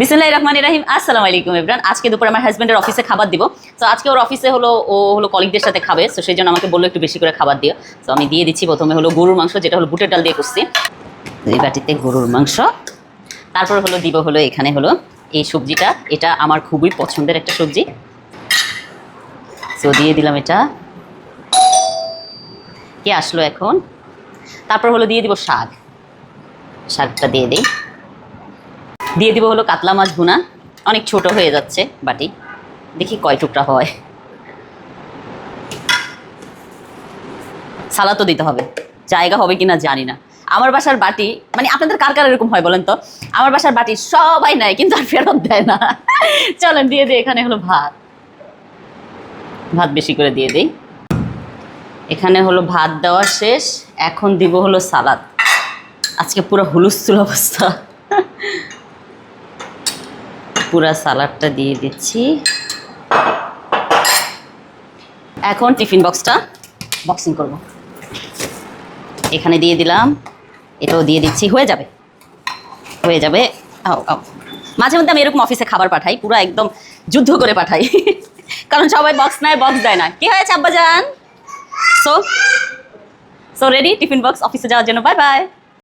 বিসমুল্লাহ রহমান রাহিম আসসালামু আলাইকুম ইবরান আজকে দুপুরে আমার হাজব্যান্ডের অফিসে খাবার দিব। তো আজকে ওর অফিসে হলো, ও হলো কলিগদের সাথে খাবে। তো সেই জন্য আমাকে বলল একটু বেশি করে খাবার দিও। তো আমি দিয়ে দিচ্ছি। প্রথমে হলো গরুর মাংস, যেটা হলো বুটের ডাল দিয়ে করছি। এই বাটিতে গরুর মাংস। তারপর হলো দিব হলো এখানে হলো এই সবজিটা। এটা আমার খুবই পছন্দের একটা সবজি। তো দিয়ে দিলাম এটা। কে আসলো এখন? তারপর হলো দিয়ে দিব শাক। শাকটা দিয়ে দিই। দিয়ে দিব হলো কাতলা মাছ ভুনা। অনেক ছোট হয়ে যাচ্ছে বাটি। দেখি কয় টুকরা হয়। সালাতও দিতে হবে। জায়গা হবে কিনা জানি না। আমার বাসার বাটি মানে আপনাদের কার কার এরকম হয় বলেন তো? আমার বাসার বাটি সবাই নেয়, কিন্তু আর ফেরত দেয় না। চলেন, দিয়ে দিই এখানে হলো ভাত। ভাত বেশি করে দিয়ে দিই। এখানে হলো ভাত দেওয়া শেষ। এখন দিব হলো সালাদ। আজকে পুরো হুলুস্থুল অবস্থা। পুরা সালাডটা দিয়ে দিচ্ছি। এখন টিফিন বক্সটা বক্সিং করব। এখানে দিয়ে দিলাম, এটাও দিয়ে দিচ্ছি, হয়ে যাবে। হয়ে যাবে। মাঝে মধ্যে আমি এরকম অফিসে খাবার পাঠাই, পুরো একদম যুদ্ধ করে পাঠাই। কারণ সবাই বক্স নেয়, বক্স দেয় না। কি হয়েছে আব্বাজান? So so ready tiffin box অফিসে যাওয়ার জন্য বাই বাই